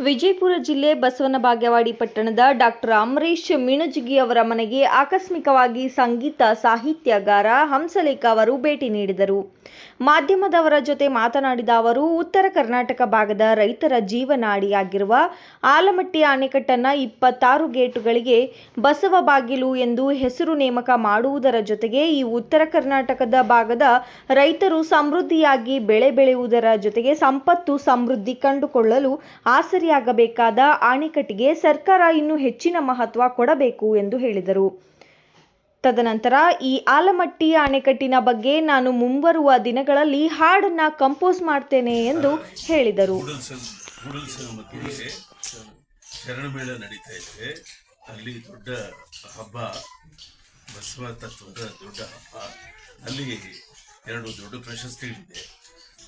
ವಿಜಯಪುರ ಜಿಲ್ಲೆ ಬಸವನ ಬಾಗೇವಾಡಿ ಪಟ್ಟಣದ ಡಾಕ್ಟರ್ ಅಮರೇಶ್ ಮಿಣಜಗಿ ಅವರ ಮನೆಗೆ ಆಕಸ್ಮಿಕವಾಗಿ ಸಂಗೀತ ಸಾಹಿತ್ಯಗಾರ ಹಂಸಲೇಖ ಅವರು ಭೇಟಿ ನೀಡಿದರು. ಮಾಧ್ಯಮದವರ ಜೊತೆ ಮಾತನಾಡಿದ ಅವರು, ಉತ್ತರ ಕರ್ನಾಟಕ ಭಾಗದ ರೈತರ ಜೀವನಾಡಿಯಾಗಿರುವ ಆಲಮಟ್ಟಿ ಅಣೆಕಟ್ಟನ್ನು ಇಪ್ಪತ್ತಾರು ಗೇಟುಗಳಿಗೆ ಬಸವ ಬಾಗಿಲು ಎಂದು ಹೆಸರು ನೇಮಕ ಮಾಡುವುದರ ಜೊತೆಗೆ ಈ ಉತ್ತರ ಕರ್ನಾಟಕದ ಭಾಗದ ರೈತರು ಸಮೃದ್ಧಿಯಾಗಿ ಬೆಳೆ ಬೆಳೆಯುವುದರ ಜೊತೆಗೆ ಸಂಪತ್ತು ಸಮೃದ್ಧಿ ಕಂಡುಕೊಳ್ಳಲು ಆಸರಿಯಾಗಬೇಕಾದ ಅಣೆಕಟ್ಟಿಗೆ ಸರ್ಕಾರ ಇನ್ನೂ ಹೆಚ್ಚಿನ ಮಹತ್ವ ಕೊಡಬೇಕು ಎಂದು ಹೇಳಿದರು. ತದನಂತರ ಈ ಆಲಮಟ್ಟಿ ಅಣೆಕಟ್ಟಿನ ಬಗ್ಗೆ ನಾನು ಮುಂಬರುವ ದಿನಗಳಲ್ಲಿ ಹಾಡನ್ನ ಕಂಪೋಸ್ ಮಾಡ್ತೇನೆ ಎಂದು ಹೇಳಿದರು. ನಡೀತಾ ಇದೆ ಅಲ್ಲಿ ದೊಡ್ಡ ಹಬ್ಬ, ಬಸವ ದೊಡ್ಡ ಅಲ್ಲಿ ಎರಡು ದೊಡ್ಡ ಪ್ರಶಸ್ತಿಗಳಿದೆ.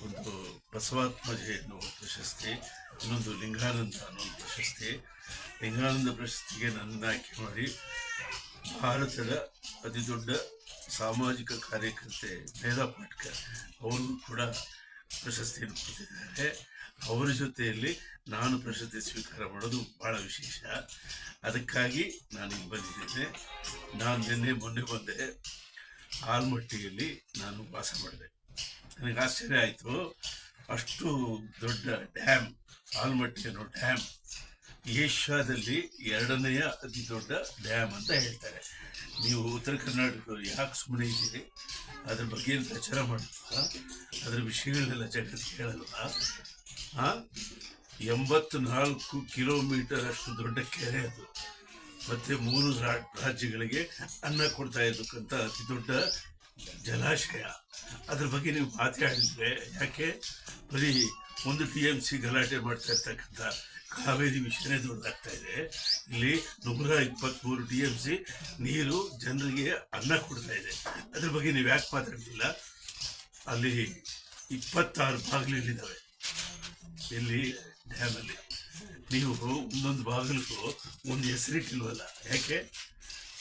ಒಂದು ಬಸವಾತ್ಮಜ ಎನ್ನುವ ಪ್ರಶಸ್ತಿ, ಇನ್ನೊಂದು ಲಿಂಗಾನಂದ ಅನ್ನೋ ಪ್ರಶಸ್ತಿ. ಲಿಂಗಾನಂದ ಪ್ರಶಸ್ತಿಗೆ ನನ್ನ ಆಯ್ಕೆ ಮಾಡಿ ಭಾರತದ ಅತಿ ದೊಡ್ಡ ಸಾಮಾಜಿಕ ಕಾರ್ಯಕರ್ತೆ ಮೇಧಾ ಪಾಟ್ಕರ್ ಅವರು ಕೂಡ ಪ್ರಶಸ್ತಿಯನ್ನು ಕೊಟ್ಟಿದ್ದಾರೆ. ಅವರ ಜೊತೆಯಲ್ಲಿ ನಾನು ಪ್ರಶಸ್ತಿ ಸ್ವೀಕಾರ ಮಾಡೋದು ಬಹಳ ವಿಶೇಷ. ಅದಕ್ಕಾಗಿ ನಾನು ಇಲ್ಲಿ ಬಂದಿದ್ದೇನೆ. ನಾನು ನಿನ್ನೆ ಮೊನ್ನೆ ಬಂದೆ. ಆಲ್ಮಟ್ಟಿಯಲ್ಲಿ ನಾನು ವಾಸ ಮಾಡಿದೆ. ನನಗೆ ಆಶ್ಚರ್ಯ ಆಯಿತು. ಅಷ್ಟು ದೊಡ್ಡ ಡ್ಯಾಮ್ ಆಲ್ಮಟ್ಟಿ ಅನ್ನೋ ಡ್ಯಾಮ್. ಏಷ್ಯಾದಲ್ಲಿ ಎರಡನೆಯ ಅತಿ ದೊಡ್ಡ ಡ್ಯಾಮ್ ಅಂತ ಹೇಳ್ತಾರೆ. ನೀವು ಉತ್ತರ ಕರ್ನಾಟಕದವರು ಯಾಕೆ ಸುಮ್ಮನೆ ಇದ್ದೀರಿ? ಅದ್ರ ಬಗ್ಗೆ ಏನು ಪ್ರಚಾರ ಮಾಡ್ತಾ ಅದರ ವಿಷಯಗಳನ್ನೆಲ್ಲ ಜಗತ್ತಿಗೆ ಹೇಳಲ್ಲ ಎಂಬತ್ತು ನಾಲ್ಕು ಕಿಲೋಮೀಟರ್ ಅಷ್ಟು ದೊಡ್ಡ ಕೆರೆ ಅದು. ಮತ್ತು ಮೂರು ರಾಜ್ಯಗಳಿಗೆ ಅನ್ನ ಕೊಡ್ತಾ ಇದ್ದಕ್ಕಂಥ ಅತಿ ದೊಡ್ಡ ಜಲಾಶಯ. ಅದ್ರ ಬಗ್ಗೆ ನೀವು ಮಾತಾಡಿದ್ರೆ ಯಾಕೆ? ಬರೀ ಒಂದು ಟಿ ಎಂ ಸಿ ಗಲಾಟೆ ಮಾಡ್ತಾ ಇರ್ತಕ್ಕಂಥ ಕಾವೇರಿ ವಿಷಯನೇ ದೊಡ್ಡದಾಗ್ತಾ ಇದೆ. ಇಲ್ಲಿ ನೂರ ಇಪ್ಪತ್ತ್ಮೂರು ಟಿ ಎಂ ಸಿ ನೀರು ಜನರಿಗೆ ಅನ್ನ ಕೊಡ್ತಾ ಇದೆ. ಅದ್ರ ಬಗ್ಗೆ ನೀವು ಯಾಕೆ ಮಾತಾಡ್ತಿಲ್ಲ? ಅಲ್ಲಿ ಇಪ್ಪತ್ತಾರು ಬಾಗಿಲಿದ್ದಾವೆ ಇಲ್ಲಿ ಡ್ಯಾಮಲ್ಲಿ. ನೀವು ಒಂದೊಂದು ಬಾಗಿಲಿಗೂ ಒಂದು ಹೆಸರಿಟ್ಟಿಲ್ವಲ್ಲ? ಯಾಕೆ?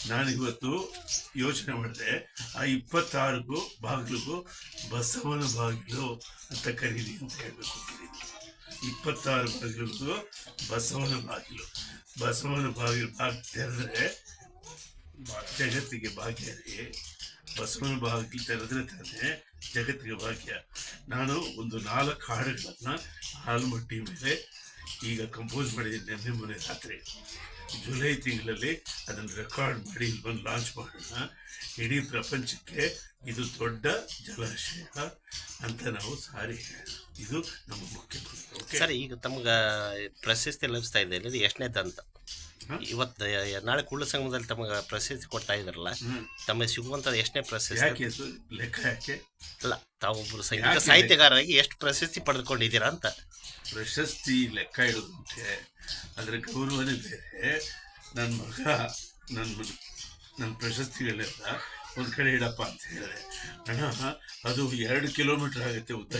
ನಾನು ಇವತ್ತು ಯೋಚನೆ ಮಾಡಿದೆ, ಆ ಇಪ್ಪತ್ತಾರಕ್ಕೂ ಬಾಗಿಲಿಗೂ ಬಸವನ ಬಾಗಿಲು ಅಂತ ಕರೀರಿ ಅಂತ ಹೇಳಬೇಕು ಇಪ್ಪತ್ತಾರು ಬಾಗಿಲಿಗೂ ಬಸವನ ಬಾಗಿಲು. ಬಸವನ ಬಾಗಿಲು ಬಾಗಿಲು ತೆರೆದ್ರೆ ಜಗತ್ತಿಗೆ ಭಾಗ್ಯ ರೀ. ಬಸವನ ಬಾಗಿಲು ತೆರೆದ್ರೆ ತಾನೆ ಜಗತ್ತಿಗೆ ಭಾಗ್ಯ. ನಾನು ಒಂದು ನಾಲ್ಕು ಹಾಡುಗಳನ್ನು ಹಾಲ್ಮಟ್ಟಿ ಮೇಲೆ ಈಗ ಕಂಪೋಸ್ ಮಾಡಿದ್ದೀನಿ ನಿನ್ನೆ ಮೊನ್ನೆ ರಾತ್ರಿ, ಜುಲೈ ತಿಂಗಳಲ್ಲಿ ಅದನ್ನು ರೆಕಾರ್ಡ್ ಮಾಡಿ ಇಲ್ಲಿ ಬಂದು ಲಾಂಚ್ ಮಾಡೋಣ. ಇಡೀ ಪ್ರಪಂಚಕ್ಕೆ ಇದು ದೊಡ್ಡ ಜಲಾಶಯ. ಅಂತ ನಾವು ಸಾರಿ ಇದು ನಮ್ಮ ಮುಖ್ಯ ಸರ್ ಈಗ ತಮ್ಗೆ ಪ್ರಶಸ್ತಿ ಲಭಿಸ್ತಾ ಇದೆ ಇದು ಎಷ್ಟನೇ ಅಂತ? ಇವತ್ತು ನಾಳೆ ಕುಳ್ಳ ಸಂಘದಲ್ಲಿ ತಮಗೆ ಪ್ರಶಸ್ತಿ ಕೊಡ್ತಾ ಇದ್ರಲ್ಲ ತಮಗೆ ಸಿಗುವಂತ ಎಷ್ಟನೇ ಪ್ರಶಸ್ತಿ? ಯಾಕೆ ಲೆಕ್ಕ ಯಾಕೆ? ಅಲ್ಲ ತಾವೊಬ್ಬರು ಸಂಗೀತ? ಸಾಹಿತ್ಯಗಾರರಾಗಿ ಎಷ್ಟು ಪ್ರಶಸ್ತಿ ಪಡೆದುಕೊಂಡಿದ್ದೀರಾ ಅಂತ. ಪ್ರಶಸ್ತಿ ಲೆಕ್ಕ ಇಡುವಂತೆ ಅದರ ಗೌರವನೇ ಬೇರೆ. ನನ್ನ ಮಗ ನನ್ನ ನನ್ನ ಪ್ರಶಸ್ತಿಗಳೆಲ್ಲ ಒಂದು ಕಡೆ ಇಡಪ್ಪ ಅಂತ ಹೇಳಿದೆ. ಅಣ್ಣ, ಅದು ಎರಡು ಕಿಲೋಮೀಟರ್ ಆಗುತ್ತೆ ಉದ್ದ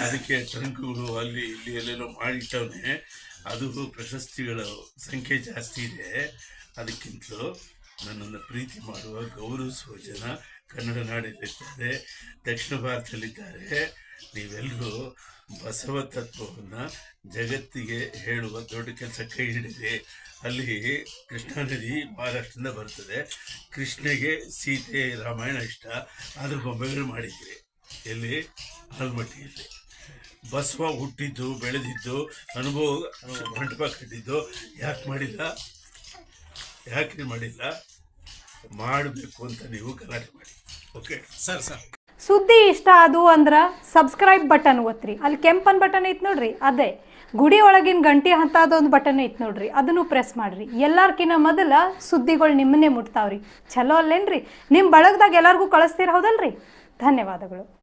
ಅದಕ್ಕೆ ಟ್ರಂಕ್ಗಳು ಅಲ್ಲಿ ಇಲ್ಲಿ ಎಲ್ಲೆಲ್ಲೋ ಮಾಡಿಟ್ಟವನೇ. ಅದು ಪ್ರಶಸ್ತಿಗಳ ಸಂಖ್ಯೆ ಜಾಸ್ತಿ ಇದೆ ಅದಕ್ಕಿಂತಲೂ. ನನ್ನನ್ನು ಪ್ರೀತಿ ಮಾಡುವ ಗೌರವಿಸುವ ಜನ ಕನ್ನಡ ನಾಡಿನಲ್ಲಿದ್ದಾರೆ. ದಕ್ಷಿಣ ಭಾರತದಲ್ಲಿದ್ದಾರೆ. ನೀವೆಲ್ಲರೂ ಬಸವ ತತ್ವವನ್ನು ಜಗತ್ತಿಗೆ ಹೇಳುವ ದೊಡ್ಡ ಕೆಲಸ ಕೈ ಹಿಡಿದೆ. ಅಲ್ಲಿ ಕೃಷ್ಣಾ ನದಿ ಮಹಾರಾಷ್ಟ್ರದಿಂದ ಬರ್ತದೆ. ಕೃಷ್ಣಗೆ ಸೀತೆ ರಾಮಾಯಣ ಇಷ್ಟ. ಅದ್ರ ಬೊಂಬೆಗಳು ಮಾಡಿದ್ರಿ ಎಲ್ಲಿ? ಆಲ್ಮಟ್ಟಿಯಲ್ಲಿ. ಬಸವ ಹುಟ್ಟಿದ್ದು, ಬೆಳೆದಿದ್ದು, ಅನುಭವ ಮಂಟಪ ಕಟ್ಟಿದ್ದು, ಯಾಕೆ ಮಾಡಿಲ್ಲ? ಯಾಕೆ ಮಾಡಿಲ್ಲ? ಮಾಡಬೇಕು ಅಂತ ನೀವು ಗಲಾಟೆ ಮಾಡಿ. Okay sir sir. ಸುದ್ದಿ ಇಷ್ಟ ಅದು ಅಂದ್ರೆ ಸಬ್ಸ್ಕ್ರೈಬ್ ಬಟನ್ ಒತ್ತಿರಿ ಅಲ್ಲಿ ಕೆಂಪನ್ ಬಟನ್ ಐತೆ ನೋಡ್ರಿ ಅದೇ. ಗುಡಿ ಒಳಗಿನ ಗಂಟೆ ಅಂತ ಅದೊಂದು ಬಟನ್ ಐತೆ ನೋಡ್ರಿ ಅದನ್ನು ಪ್ರೆಸ್ ಮಾಡ್ರಿ. ಎಲ್ಲಾರ್ಕಿನ್ನ ಮೊದಲ ಸುದ್ದಿಗಳು ನಿಮ್ಮನ್ನೇ ಮುಟ್ತಾವ್ರಿ. ಚಲೋ ಅಲ್ಲೇನ್ರಿ? ನಿಮ್ಮ ಬಳಗದಾಗ ಎಲ್ಲರಿಗೂ ಕಳಿಸ್ತೀರ ಹೌದಲ್ರಿ? ಧನ್ಯವಾದಗಳು.